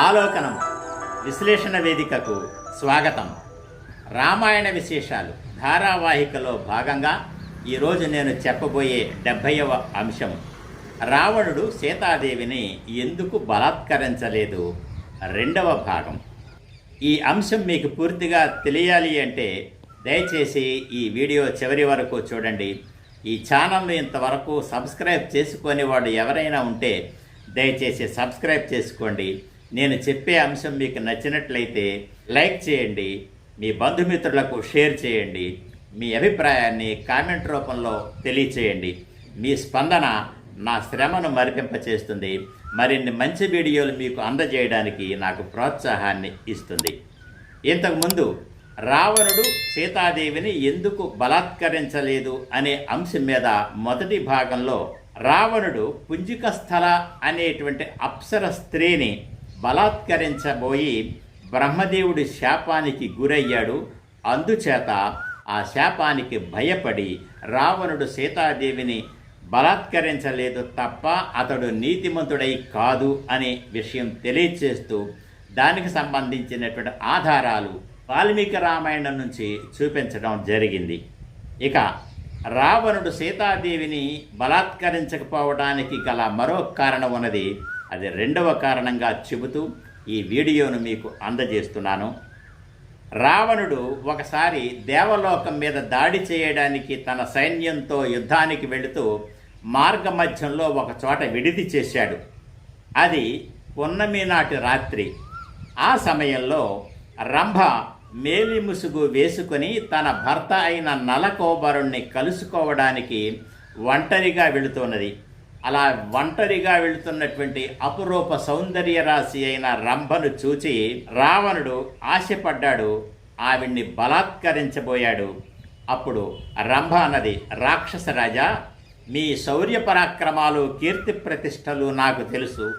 ఆలోకనం విశ్లేషణ వేదికకు స్వాగతం. రామాయణ విశేషాలు ధారావాహికలో భాగంగా ఈరోజు నేను చెప్పబోయే డెబ్భైవ అంశం. రావణుడు సీతాదేవిని ఎందుకు బలాత్కరించలేదు? రెండవ భాగం. ఈ అంశం మీకు పూర్తిగా తెలియాలి అంటే దయచేసి ఈ వీడియో చివరి వరకు చూడండి. ఈ ఛానల్ను ఇంతవరకు సబ్స్క్రైబ్ చేసుకొని వాడు ఎవరైనా ఉంటే దయచేసి సబ్స్క్రైబ్ చేసుకోండి. నేను చెప్పే అంశం మీకు నచ్చినట్లయితే లైక్ చేయండి మీ బంధుమిత్రులకు షేర్ చేయండి మీ అభిప్రాయాన్ని కామెంట్ రూపంలో తెలియచేయండి. మీ స్పందన నా శ్రమను మరిపింపచేస్తుంది. మరిన్ని మంచి వీడియోలు మీకు అందజేయడానికి నాకు ప్రోత్సాహాన్ని ఇస్తుంది. ఇంతకుముందు రావణుడు సీతాదేవిని ఎందుకు బలాత్కరించలేదు అనే అంశం మీద మొదటి భాగంలో రావణుడు పుంజిక స్థల అనేటువంటి అప్సర స్త్రీని బలాత్కరించబోయి బ్రహ్మదేవుడి శాపానికి గురయ్యాడు. అందుచేత ఆ శాపానికి భయపడి రావణుడు సీతాదేవిని బలాత్కరించలేదు తప్ప అతడు నీతిమంతుడై కాదు అనే విషయం తెలియచేస్తూ దానికి సంబంధించినటువంటి ఆధారాలు వాల్మీకి రామాయణం నుంచి చూపించడం జరిగింది. ఇక రావణుడు సీతాదేవిని బలాత్కరించకపోవడానికి గల మరో కారణం ఉన్నది అది రెండవ కారణంగా చెబుతూ ఈ వీడియోను మీకు అందజేస్తున్నాను. రావణుడు ఒకసారి దేవలోకం మీద దాడి చేయడానికి తన సైన్యంతో యుద్ధానికి వెళుతూ మార్గమధ్యంలో ఒక చోట విడిది చేశాడు. అది పున్నమి నాటి రాత్రి. ఆ సమయంలో రంభ మేలి ముసుగు వేసుకొని తన భర్త అయిన నలకోబరుణ్ణి కలుసుకోవడానికి ఒంటరిగా వెళుతున్నది. అలా ఒంటరిగా వెళుతున్నటువంటి అపురూప సౌందర్య రాశి అయిన రంభను చూచి రావణుడు ఆశపడ్డాడు ఆవిడ్ని బలాత్కరించబోయాడు. అప్పుడు రంభ అన్నది రాక్షస రాజా మీ శౌర్య పరాక్రమాలు కీర్తి ప్రతిష్టలు నాకు తెలుసు.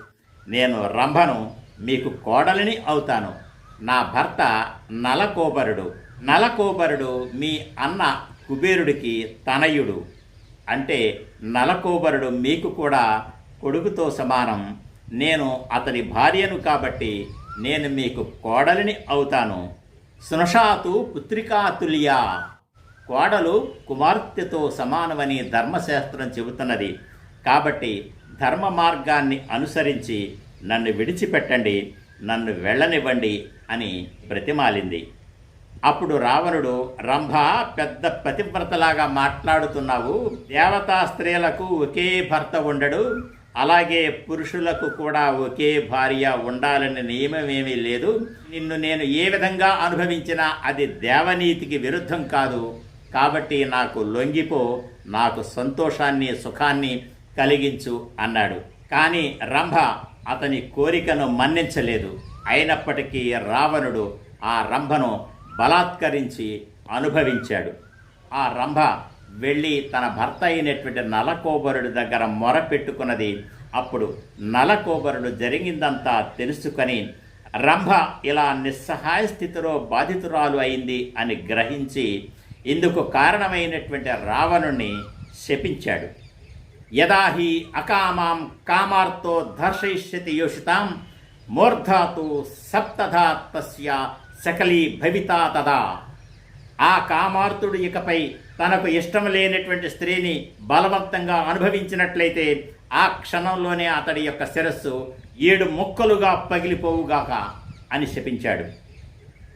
నేను రంభను మీకు కోడలిని అవుతాను. నా భర్త నలకోబరుడు. నలకోబరుడు మీ అన్న కుబేరుడికి తనయుడు. అంటే నలకోబరుడు మీకు కూడా కొడుకుతో సమానం. నేను అతని భార్యను కాబట్టి నేను మీకు కోడలిని అవుతాను. సునషాతు పుత్రికాతుల్య కోడలు కుమార్తెతో సమానమని ధర్మశాస్త్రం చెబుతున్నది. కాబట్టి ధర్మ మార్గాన్ని అనుసరించి నన్ను విడిచిపెట్టండి నన్ను వెళ్ళనివ్వండి అని ప్రతిమాలింది. అప్పుడు రావణుడు రంభ పెద్ద పతివ్రతలాగా మాట్లాడుతున్నావు. దేవతా స్త్రీలకు ఒకే భర్త ఉండడు. అలాగే పురుషులకు కూడా ఒకే భార్య ఉండాలనే నియమం ఏమీ లేదు. నిన్ను నేను ఏ విధంగా అనుభవించినా అది దేవనీతికి విరుద్ధం కాదు. కాబట్టి నాకు లొంగిపో నాకు సంతోషాన్ని సుఖాన్ని కలిగించు అన్నాడు. కానీ రంభ అతని కోరికను మన్నించలేదు. అయినప్పటికీ రావణుడు ఆ రంభను బలాత్కరించి అనుభవించాడు. ఆ రంభ వెళ్ళి తన భర్త అయినటువంటి నలకోబరుడి దగ్గర మొరపెట్టుకున్నది అప్పుడు నలకోబరుడు జరిగిందంతా తెలుసుకొని రంభ ఇలా నిస్సహాయ స్థితిలో బాధితురాలు అయింది అని గ్రహించి ఇందుకు కారణమైనటువంటి రావణుణ్ణి శపించాడు. యదాహి అకామాం కామార్తో దర్శయిష్యతి యోషితాం మూర్ధాతు సప్తధా తస్య సకలి భవితా తదా. ఆ కామార్తుడు ఇకపై తనకు ఇష్టం లేనటువంటి స్త్రీని బలవంతంగా అనుభవించినట్లయితే ఆ క్షణంలోనే అతడి యొక్క శిరస్సు ఏడు ముక్కలుగా పగిలిపోవుగాక అని శపించాడు.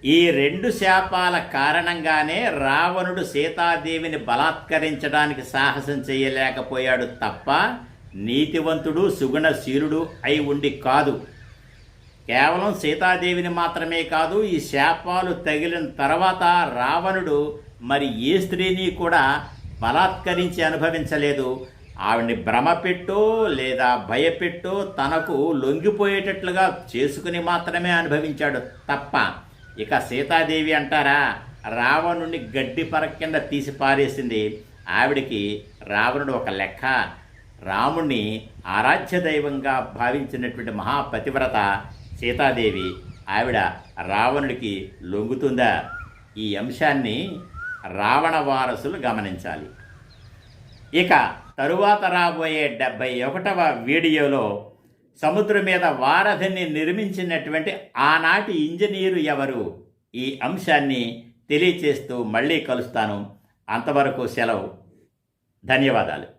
ఈ రెండు శాపాల కారణంగానే రావణుడు సీతాదేవిని బలాత్కరించడానికి సాహసం చేయలేకపోయాడు తప్ప నీతివంతుడు సుగుణశీలుడు అయి ఉండి కాదు. కేవలం సీతాదేవిని మాత్రమే కాదు ఈ శాపాలు తగిలిన తర్వాత రావణుడు మరి ఏ స్త్రీని కూడా బలాత్కరించి అనుభవించలేదు. ఆవిడ్ని భ్రమపెట్టో లేదా భయపెట్టో తనకు లొంగిపోయేటట్లుగా చేసుకుని మాత్రమే అనుభవించాడు తప్ప. ఇక సీతాదేవి అంటారా రావణుణ్ణి గడ్డి పర కింద తీసి పారేసింది. ఆవిడికి రావణుడు ఒక లెక్క. రాముణ్ణి ఆరాధ్య దైవంగా భావించినటువంటి మహాపతివ్రత సీతాదేవి ఆవిడ రావణుడికి లొంగుతుందా? ఈ అంశాన్ని రావణ వారసులు గమనించాలి. ఇక తరువాత రాబోయే డెబ్బై ఒకటవ వీడియోలో సముద్రం మీద వారధిని నిర్మించినటువంటి ఆనాటి ఇంజనీరు ఎవరు? ఈ అంశాన్ని తెలియచేస్తూ మళ్ళీ కలుస్తాను. అంతవరకు సెలవు. ధన్యవాదాలు.